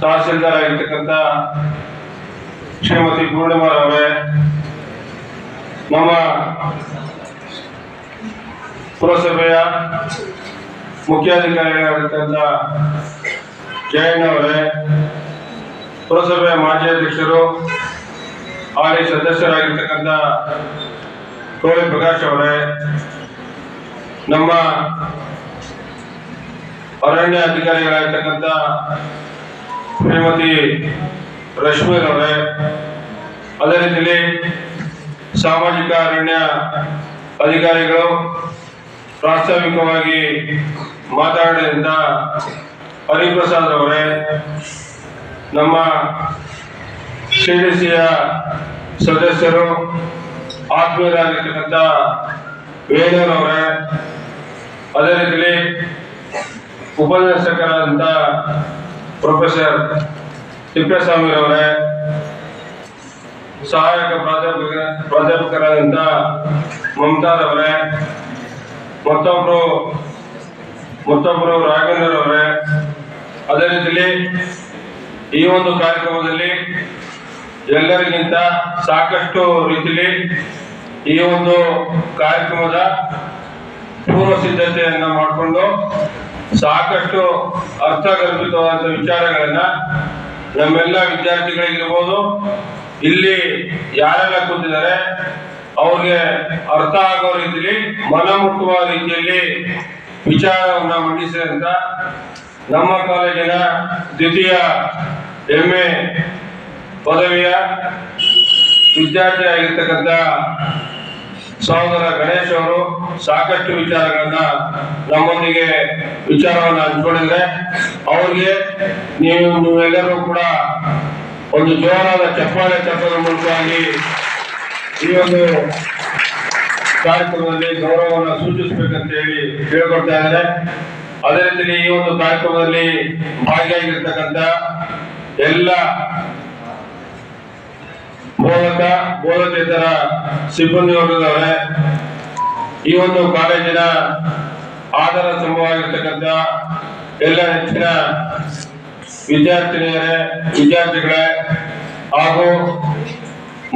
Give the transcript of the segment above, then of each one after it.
ತಹಸೀಲ್ದಾರ್ ಆಗಿರ್ತಕ್ಕಂಥ ಶ್ರೀಮತಿ ಪೂರ್ಣಿಮಾರವರೇ ನಮ್ಮ ಪುರಸಭೆಯ ಮುಖ್ಯಾಧಿಕಾರಿಗಳಾಗಿರ್ತಕ್ಕಂಥ ಜಯಣ್ಣವರೇ ಪುರಸಭೆಯ ಮಾಜಿ ಅಧ್ಯಕ್ಷರು ಹಾಲಿ ಸದಸ್ಯರಾಗಿರ್ತಕ್ಕಂಥ ಕೋಳಿ ಪ್ರಕಾಶ್ ಅವರೇ, ನಮ್ಮ ಅರಣ್ಯ ಅಧಿಕಾರಿಗಳಾಗಿರ್ತಕ್ಕಂಥ ಶ್ರೀಮತಿ ರಶ್ಮಿರವರೇ ಅದೇ ರೀತಿಯಲ್ಲಿ ಸಾಮಾಜಿಕ ಅರಣ್ಯ ಅಧಿಕಾರಿಗಳು ಪ್ರಾಸ್ತಾವಿಕವಾಗಿ ಮಾತಾಡಿದಂಥ ಹರಿಪ್ರಸಾದ್ ಅವರೇ, ನಮ್ಮ ಸಿಡಿಸಿಯ ಸದಸ್ಯರು ಆತ್ಮೀಯರಾಗಿರ್ತಕ್ಕಂಥ ವೇದರವರೇ ಅದೇ ರೀತಿಯಲ್ಲಿ ಉಪನ್ಯಾಸಕರಾದಂಥ ಪ್ರೊಫೆಸರ್ ತಿಪ್ಪೇಸ್ವಾಮಿರವರೇ ಸಹಾಯಕ ಪ್ರಾಧ್ಯಾಪಕ ಪ್ರಾಧ್ಯಾಪಕರಾದಂಥ ಮಮತಾರವರೇ ಮತ್ತೊಬ್ಬರು ಮತ್ತೊಬ್ಬರು ರಾಘವೇಂದ್ರರವರೇ ಅದೇ ರೀತಿಯಲ್ಲಿ ಈ ಒಂದು ಕಾರ್ಯಕ್ರಮದಲ್ಲಿ ಎಲ್ಲರಿಗಿಂತ ಸಾಕಷ್ಟು ರೀತಿಯಲ್ಲಿ ಈ ಒಂದು ಕಾರ್ಯಕ್ರಮದ ಪೂರ್ವ ಸಿದ್ಧತೆಯನ್ನ ಮಾಡಿಕೊಂಡು ಸಾಕಷ್ಟು ಅರ್ಥಗರ್ಭಿತವಾದ ವಿಚಾರಗಳನ್ನ ನಮ್ಮೆಲ್ಲ ವಿದ್ಯಾರ್ಥಿಗಳಿಗಿರ್ಬೋದು, ಇಲ್ಲಿ ಯಾರೆಲ್ಲ ಕೂತಿದ್ದಾರೆ, ಅವ್ರಿಗೆ ಅರ್ಥ ಆಗೋ ರೀತಿಯಲ್ಲಿ ಮನ ಮುಟ್ಟುವ ರೀತಿಯಲ್ಲಿ ವಿಚಾರವನ್ನ ಮಂಡಿಸಿದಂತ ನಮ್ಮ ಕಾಲೇಜಿನ ದ್ವಿತೀಯ ಎಂ ಎ ಪದವಿಯ ವಿದ್ಯಾರ್ಥಿ ಆಗಿರ್ತಕ್ಕಂಥ ಸಹೋದರ ಗಣೇಶ್ ಅವರು ಸಾಕಷ್ಟು ವಿಚಾರಗಳನ್ನ ನಮ್ಮೊಂದಿಗೆ ವಿಚಾರವನ್ನು ಹಂಚ್ಕೊಂಡಿದ್ರೆ ಅವ್ರಿಗೆ ನೀವು ನೀವೆಲ್ಲರೂ ಕೂಡ ಒಂದು ಜೋರಾದ ಚಪ್ಪಾಳೆ ಚಪ್ಪದ ಮೂಲಕವಾಗಿ ಈ ಒಂದು ಕಾರ್ಯಕ್ರಮದಲ್ಲಿ ಗೌರವವನ್ನು ಸೂಚಿಸಬೇಕಂತ ಹೇಳಿ ಕೇಳ್ಕೊಳ್ತಾ ಇದ್ದಾರೆ. ಅದೇ ರೀತಿ ಈ ಒಂದು ಕಾರ್ಯಕ್ರಮದಲ್ಲಿ ಭಾಗಿಯಾಗಿರ್ತಕ್ಕಂಥ ಎಲ್ಲ ಬೋಧಕ ಬೋಧಕೇತರ ಸಿಬ್ಬಂದಿ ವರ್ಗದವರೇ, ಈ ಒಂದು ಕಾಲೇಜಿನ ಆಧಾರ ಸ್ತಂಭವಾಗಿರ್ತಕ್ಕಂಥ ಎಲ್ಲ ಹೆಚ್ಚಿನ ವಿದ್ಯಾರ್ಥಿನಿಯರೇ, ವಿದ್ಯಾರ್ಥಿಗಳೇ, ಹಾಗೂ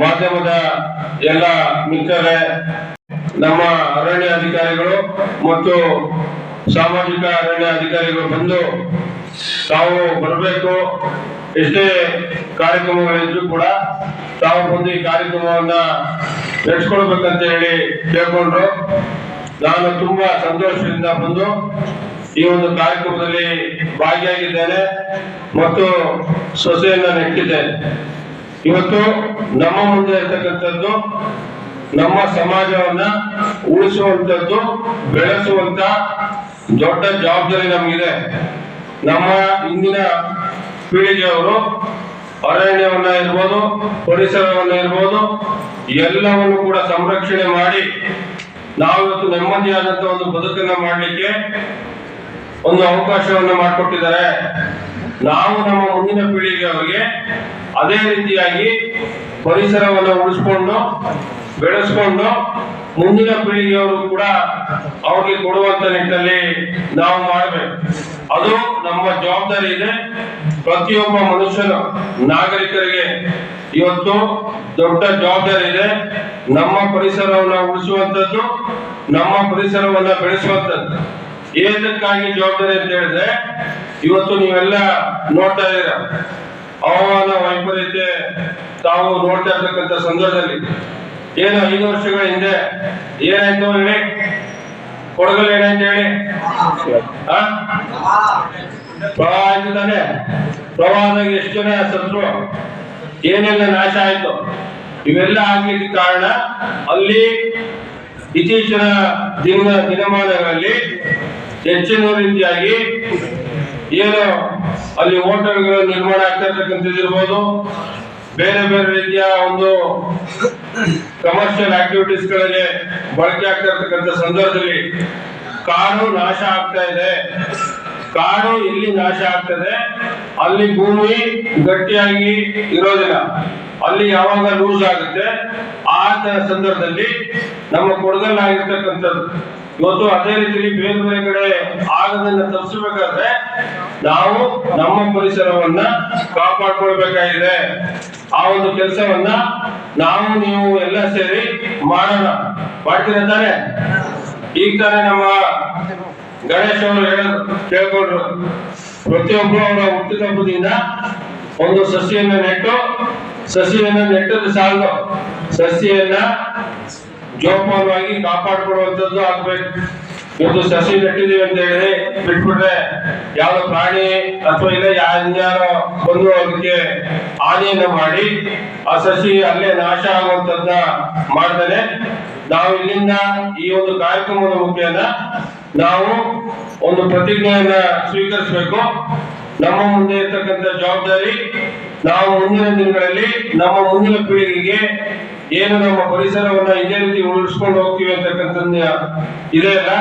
ಮಾಧ್ಯಮದ ಎಲ್ಲ ಮಿತ್ರರೇ, ನಮ್ಮ ಅರಣ್ಯ ಅಧಿಕಾರಿಗಳು ಮತ್ತು ಸಾಮಾಜಿಕ ಅರಣ್ಯ ಅಧಿಕಾರಿಗಳು ಬಂದು ತಾವು ಬರಬೇಕು. ಎಷ್ಟೇ ಕಾರ್ಯಕ್ರಮಗಳಿದ್ರು ಕೂಡ ತಾವು ಬಂದು ಈ ಕಾರ್ಯಕ್ರಮವನ್ನ ನಡೆಸ್ಕೊಳ್ಬೇಕಂತ ಹೇಳಿ ಕೇಳ್ಕೊಂಡ್ರು. ನಾನು ತುಂಬಾ ಸಂತೋಷದಿಂದ ಬಂದು ಈ ಒಂದು ಕಾರ್ಯಕ್ರಮದಲ್ಲಿ ಭಾಗಿಯಾಗಿದ್ದೇನೆ ಮತ್ತು ಸೊಸೆಯನ್ನ ನೆಟ್ಟಿದ್ದೇನೆ ಇವತ್ತು ನಮ್ಮ ಮುಂದೆ ಇರ್ತಕ್ಕಂಥದ್ದು ನಮ್ಮ ಸಮಾಜವನ್ನ ಉಳಿಸುವಂತದ್ದು ಬೆಳೆಸುವಂತ ದೊಡ್ಡ ಜವಾಬ್ದಾರಿ ನಮಗಿದೆ. ನಮ್ಮ ಇಂದಿನ ಪೀಳಿಗೆಯವರು ಅರಣ್ಯವನ್ನ ಇರ್ಬೋದು, ಪರಿಸರವನ್ನ ಇರ್ಬೋದು, ಎಲ್ಲವನ್ನು ಕೂಡ ಸಂರಕ್ಷಣೆ ಮಾಡಿ ನಾವು ಇವತ್ತು ನೆಮ್ಮದಿಯಾದಂತ ಒಂದು ಬದುಕನ್ನ ಮಾಡಲಿಕ್ಕೆ ಒಂದು ಅವಕಾಶವನ್ನು ಮಾಡಿಕೊಟ್ಟಿದ್ದಾರೆ. ನಾವು ನಮ್ಮ ಮುಂದಿನ ಪೀಳಿಗೆ ಅವರಿಗೆ ಅದೇ ರೀತಿಯಾಗಿ ಪರಿಸರವನ್ನು ಉಳಿಸ್ಕೊಂಡು, ಬೆಳೆಸ್ಕೊಂಡು ಮುಂದಿನ ಪೀಳಿಗೆಯವರು ಕೂಡ ಅವ್ರಿಗೆ ಕೊಡುವಂತ ನಿಟ್ಟಿನಲ್ಲಿ ನಾವು ಮಾಡಬೇಕು. ಅದು ನಮ್ಮ ಜವಾಬ್ದಾರಿ ಇದೆ. ಪ್ರತಿಯೊಬ್ಬ ಮನುಷ್ಯನ, ನಾಗರಿಕರಿಗೆ ಇವತ್ತು ದೊಡ್ಡ ಜವಾಬ್ದಾರಿ ಇದೆ. ನಮ್ಮ ಪರಿಸರವನ್ನ ಉಳಿಸುವಂತದ್ದು ನಮ್ಮ ಪರಿಸರವನ್ನ ಬೆಳೆಸುವಂತದ್ದು ಏನಕ್ಕಾಗಿ ಜವಾಬ್ದಾರಿ ಅಂತ ಹೇಳಿದ್ರೆ, ಇವತ್ತು ನೀವೆಲ್ಲ ನೋಡ್ತಾ ಇದ್ದೀರ. ಹವಾಮಾನ ವೈಪರೀತ್ಯ ತಾವು ನೋಡ್ತಾ ಇರ್ತಕ್ಕಂಥ ಸಂದರ್ಭದಲ್ಲಿ. ಏನು ಐದು ವರ್ಷಗಳ ಹಿಂದೆ ಏನಾಯ್ತು ಹೇಳಿ? ಕೊಡಗಲ್ ಏನಾಯ್ತು ಹೇಳಿ? ಪ್ರವಾಹ ಆಯ್ತು ತಾನೆ. ಪ್ರವಾಹದಾಗ ಎಷ್ಟು ಜನ ಸತ್ರು ಏನೆಲ್ಲ ನಾಶ ಆಯ್ತು? ಇವೆಲ್ಲ ಆಗ್ಲಿಕ್ಕೆ ಕಾರಣ ಅಲ್ಲಿ ಇತ್ತೀಚಿನ ದಿನ ದಿನಮಾನಗಳಲ್ಲಿ ಹೆಚ್ಚಿನ ರೀತಿಯಾಗಿ ಏನು ಅಲ್ಲಿ ಹೋಟೆಲ್ಗಳು ನಿರ್ಮಾಣ ಆಗ್ತಾ ಇರ್ತಕ್ಕಂಥದ್ದಿರ್ಬೋದು ಬೇರೆ ಬೇರೆ ರೀತಿಯ ಒಂದು ಕಮರ್ಷಿಯಲ್ ಆಕ್ಟಿವಿಟೀಸ್ಗಳಲ್ಲಿ ಬಳಕೆ ಆಗ್ತಾ ಸಂದರ್ಭದಲ್ಲಿ ಕಾಡು ನಾಶ ಆಗ್ತಾ ಇದೆ. ಕಾಡು ಎಲ್ಲಿ ನಾಶ ಆಗ್ತದೆ. ಅಲ್ಲಿ ಭೂಮಿ ಗಟ್ಟಿಯಾಗಿ ಇರೋದಿಲ್ಲ. ಅಲ್ಲಿ ಯಾವಾಗ ಲೂಸ್ ಆಗುತ್ತೆ? ಆ ಸಂದರ್ಭದಲ್ಲಿ ನಮ್ಮ ಕೊಡಗಲ್ಲಾಗಿರ್ತಕ್ಕಂಥದ್ದು. ಇವತ್ತು ಅದೇ ರೀತಿಯಲ್ಲಿ ಬೇರೆ ಬೇರೆ ಕಡೆ ಆಗದನ್ನ ತಪ್ಪಿಸಬೇಕಾದ್ರೆ ನಾವು ನಮ್ಮ ಪರಿಸರವನ್ನ ಕಾಪಾಡ್ಕೊಳ್ಬೇಕಾಗಿದೆ. ಆ ಒಂದು ಕೆಲಸವನ್ನ ನಾವು, ನೀವು ಎಲ್ಲ ಸೇರಿ ಮಾಡೋಣ. ಮಾಡ್ತೀರಾ ತಾನೆ? ಈಗ ತಾನೇ ನಮ್ಮ ಗಣೇಶ್ ಅವರು ಕೇಳ್ಕೊಂಡ್ರು. ಪ್ರತಿಯೊಬ್ಬರು ಅವರ ಹುಟ್ಟಿದಬ್ಬದಿಂದ ಒಂದು ಸಸಿಯನ್ನ ನೆಟ್ಟು, ಸಸಿಯನ್ನ ನೆಟ್ಟದ್ದು ಸಾಲದು. ಸಸಿಯನ್ನ ಜೋಪಾನವಾಗಿ ಕಾಪಾಡ್ಕೊಳ್ಳುವಂಥದ್ದು ಆಗ್ಬೇಕು. ಇವತ್ತು ಸಸಿ ನೆಟ್ಟಿದೀವಿ ಅಂತ ಹೇಳಿ ಬಿಟ್ಬಿಟ್ರೆ ಯಾವ ಪ್ರಾಣಿ ಅಥವಾ ಇಲ್ಲ ಯಾರು ಬಂದು ಅದಕ್ಕೆ ಹಾನಿಯನ್ನ ಮಾಡಿ ಆ ಸಸಿ ಅಲ್ಲೇ ನಾಶ ಆಗುವಂತದ್ನ ಮಾಡ್ತಾನೆ. ನಾವು ಇಲ್ಲಿಂದ ಈ ಒಂದು ಕಾರ್ಯಕ್ರಮದ ಮುಖೇನ ನಾವು ಒಂದು ಪ್ರತಿಜ್ಞೆಯನ್ನ ಸ್ವೀಕರಿಸಬೇಕು. ನಮ್ಮ ಮುಂದೆ ಇರ್ತಕ್ಕಂಥ ಜವಾಬ್ದಾರಿ ನಾವು ಮುಂದಿನ ದಿನಗಳಲ್ಲಿ ನಮ್ಮ ಮುಂದಿನ ಪೀಳಿಗೆಗೆ ಏನು ನಮ್ಮ ಪರಿಸರವನ್ನ ಇದೇ ರೀತಿ ಉಳಿಸ್ಕೊಂಡು ಹೋಗ್ತೀವಿ ಅಂತಕ್ಕಂಥದ್ದು ಇದೆ ಅಲ್ಲ?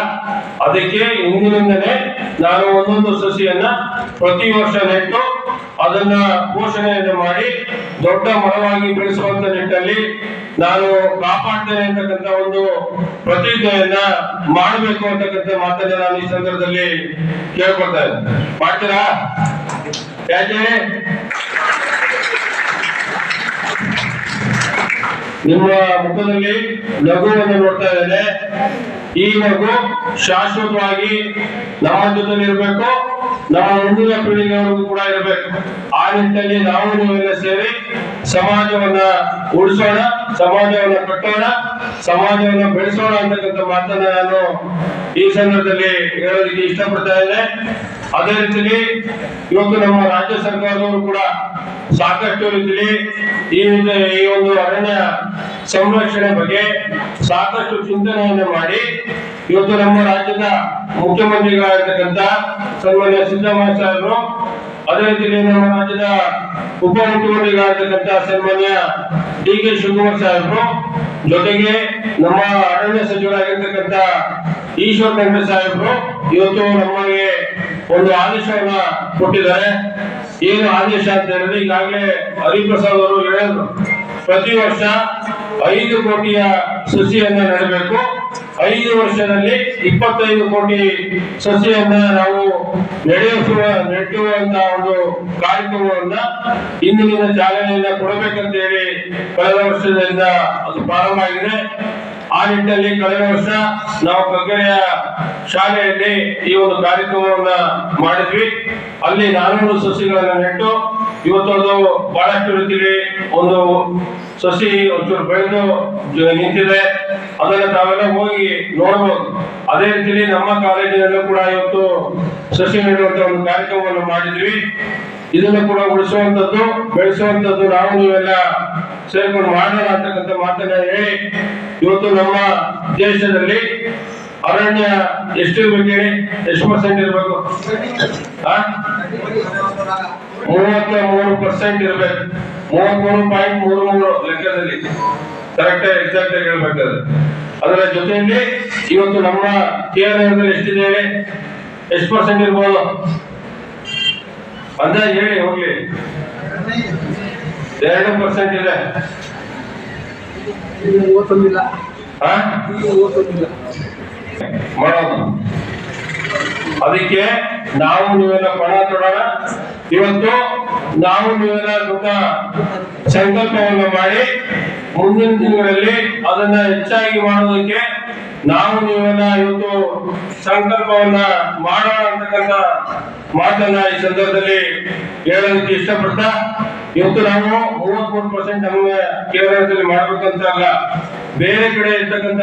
ಅದಕ್ಕೆ ಇಂದಿನಿಂದನೇ ನಾನು ಒಂದೊಂದು ಸಸಿಯನ್ನ ಪ್ರತಿ ವರ್ಷ ನೆಟ್ಟು ಅದನ್ನ ಪೋಷಣೆಯನ್ನು ಮಾಡಿ ದೊಡ್ಡ ಮರವಾಗಿ ಬೆಳೆಸುವಂತ ನಿಟ್ಟಲ್ಲಿ ನಾನು ಕಾಪಾಡ್ತೇನೆ ಅಂತಕ್ಕಂಥ ಒಂದು ಪ್ರತಿಜ್ಞೆಯನ್ನ ಮಾಡಬೇಕು ಅಂತಕ್ಕಂಥ ಮಾತನ್ನ ನಾನು ಈ ಸಂದರ್ಭದಲ್ಲಿ ಕೇಳ್ಕೊಳ್ತಾ ಇದ್ದೀನಿ. ಮಾಡ್ತೀರಾ? ಯಾಕೆ? ನಿಮ್ಮ ಮುಖದಲ್ಲಿ ನಗುವನ್ನು ನೋಡ್ತಾ ಇದ್ದೇನೆ. ಈ ನಗು ಶಾಶ್ವತವಾಗಿ ನಮ್ಮ ಜೊತೆ ಇರಬೇಕು. ನಮ್ಮ ಮುಂದಿನ ಪೀಳಿಗೆಯವರೆಗೂ ಕೂಡ ಇರಬೇಕು. ಆ ನಿಟ್ಟಿನಲ್ಲಿ ನಾವು ನೀವೆಲ್ಲ ಸೇರಿ ಸಮಾಜವನ್ನ ಉಳಿಸೋಣ, ಸಮಾಜವನ್ನ ಕಟ್ಟೋಣ, ಸಮಾಜವನ್ನ ಬೆಳೆಸೋಣ ಅಂತಕ್ಕಂಥ ಮಾತನ್ನ ನಾನು ಈ ಸಂದರ್ಭದಲ್ಲಿ ಹೇಳೋದಕ್ಕೆ ಇಷ್ಟಪಡ್ತಾ ಇದ್ದೇನೆ. ಅದೇ ರೀತಿಯಲ್ಲಿ ಇವತ್ತು ನಮ್ಮ ರಾಜ್ಯ ಸರ್ಕಾರದವರು ಕೂಡ ಸಾಕಷ್ಟು ರೀತಿಯಲ್ಲಿ ಈ ಒಂದು- ಈ ಒಂದು ಅರಣ್ಯ ಸಂರಕ್ಷಣೆ ಬಗ್ಗೆ ಸಾಕಷ್ಟು ಚಿಂತನೆಯನ್ನು ಮಾಡಿ ಇವತ್ತು ನಮ್ಮ ರಾಜ್ಯದ ಮುಖ್ಯಮಂತ್ರಿಗಳಾಗಿರ್ತಕ್ಕಂಥ ಸನ್ಮಾನ್ಯ ಸಿದ್ದರಾಮಯ್ಯ ಸಾಹೇಬರು, ಅದೇ ರೀತಿಯಲ್ಲಿ ನಮ್ಮ ರಾಜ್ಯದ ಉಪಮುಖ್ಯಮಂತ್ರಿಗಳಾಗಿರ್ತಕ್ಕಂಥ ಸನ್ಮಾನ್ಯ ಡಿ ಕೆ ಶಿವಕುಮಾರ್ ಸಾಹೇಬರು, ಜೊತೆಗೆ ನಮ್ಮ ಅರಣ್ಯ ಸಚಿವರಾಗಿರ್ತಕ್ಕಂಥ ಈಶ್ವರ್ ಖಂಡ್ರೆ ಸಾಹೇಬರು, ಇವತ್ತು ನಮಗೆ ಒಂದು ಆದೇಶವನ್ನ ಕೊಟ್ಟಿದ್ದಾರೆ. ಏನು ಆದೇಶ ಅಂತ ಹೇಳಿದ್ರೆ ಈಗಾಗಲೇ ಹರಿಪ್ರಸಾದ್ ಅವರು ಹೇಳಿದ್ರು. ಪ್ರತಿ ವರ್ಷ ಐದು ಕೋಟಿಯ ಸಸಿಯನ್ನ ನೆಡಬೇಕು. ಐದು ವರ್ಷದಲ್ಲಿ ಇಪ್ಪತ್ತೈದು ಕೋಟಿ ಸಸಿಯನ್ನ ನಾವು ನಡೆಸುವ ನೆಟ್ಟುವಂತ ಒಂದು ಕಾರ್ಯಕ್ರಮವನ್ನ ಇಂದಿನಿಂದ ಚಾಲನೆಯನ್ನ ಕೊಡಬೇಕಂತ ಹೇಳಿ ಕಳೆದ ವರ್ಷದಿಂದ ಅದು ಪ್ರಾರಂಭ ಆಗಿದೆ. ಆ ನಿಟ್ಟಿನಲ್ಲಿ ಕಳೆದ ವರ್ಷ ನಾವು ಕಗ್ಗರೆಯ ಶಾಲೆಯಲ್ಲಿ ಈ ಒಂದು ಕಾರ್ಯಕ್ರಮವನ್ನ ಮಾಡಿದ್ವಿ. ಅಲ್ಲಿ ನಾನೂರು ಸಸಿಗಳನ್ನ ನೆಟ್ಟು ಇವತ್ತೊಂದು ಬಹಳಷ್ಟು ರೀತಿಯಲ್ಲಿ ಒಂದು ಸಸಿ ಒಂಚೂರು ಬೆಳೆದು ನಿಂತಿದೆ. ಅದನ್ನು ತಾವೆಲ್ಲ ಹೋಗಿ ನೋಡಬಹುದು ಅದೇ ರೀತಿಯಲ್ಲಿ ನಮ್ಮ ಕಾಲೇಜಿನಲ್ಲೂ ಕೂಡ ಇವತ್ತು ಸಸಿ ನೆಡುವಂತ ಒಂದು ಕಾರ್ಯಕ್ರಮವನ್ನು ಮಾಡಿದ್ವಿ. ಇದನ್ನು ಕೂಡ ಉಳಿಸುವಂತದ್ದು, ಬೆಳೆಸುವಂತದ್ದು ನಾವು ನೀವೆಲ್ಲ ಸೇರ್ಕೊಂಡು ಮಾಡೋಣ ಅಂತಕ್ಕಂಥ ಮಾತನ್ನ ಹೇಳಿ, ಇವತ್ತು ನಮ್ಮ ದೇಶದಲ್ಲಿ ಅರಣ್ಯ ಎಷ್ಟಿರ್ಬೇಕು ಹೇಳಿ? ಎಷ್ಟು ಪರ್ಸೆಂಟ್ ಇರಬೇಕು? ಮೂವತ್ತ ಮೂರು ಪರ್ಸೆಂಟ್ ಇರ್ಬೇಕು. ಮೂವತ್ಮೂರು ಪಾಯಿಂಟ್ ಮೂರು ಮೂರು ಲೆಕ್ಕದಲ್ಲಿ ಕರೆಕ್ಟ್ ಎಕ್ಸಾಕ್ಟ್ ಆಗಿ ಹೇಳ್ಬೇಕಾದ್ರೆ ಅದರ ಜೊತೆಯಲ್ಲಿ ಇವತ್ತು ನಮ್ಮ ಕೇರಳದಲ್ಲಿ ಎಷ್ಟಿದೆ ಎಷ್ಟು ಪರ್ಸೆಂಟ್ ಇರ್ಬೋದು? ಅಂತ ಹೇಳಿ, ಹೋಗ್ಲಿ. ಎರಡು ಪರ್ಸೆಂಟ್ ಇದೆ. ಮೂವತ್ತೊಂದಿಲ್ಲ ಮಾಡೋದು. ಅದಕ್ಕೆ ನಾವು ನೀವೆಲ್ಲ ಪಣ ತೊಡೋಣ. ಇವತ್ತು ನಾವು ನೀವೆಲ್ಲ ದೊಡ್ಡ ಸಂಕಲ್ಪವನ್ನು ಮಾಡಿ ಮುಂದಿನ ತಿಂಗಳಲ್ಲಿ ಅದನ್ನ ಹೆಚ್ಚಾಗಿ ಮಾಡೋದಕ್ಕೆ ನಾವು ನೀವೆಲ್ಲ ಇವತ್ತು ಸಂಕಲ್ಪವನ್ನ ಮಾಡೋಣ ಅಂತಕ್ಕಂಥ ಮಾತನ್ನ ಈ ಸಂದರ್ಭದಲ್ಲಿ ಹೇಳೋದಕ್ಕೆ ಇಷ್ಟಪಡ್ತಾ, ಇವತ್ತು ನಾವು ಮೂವತ್ಮೂರು ಪರ್ಸೆಂಟ್ ನಮ್ಮ ಕೇರಳದಲ್ಲಿ ಮಾಡ್ಬೇಕಂತ ಅಲ್ಲ, ಬೇರೆ ಕಡೆ ಇರ್ತಕ್ಕಂಥ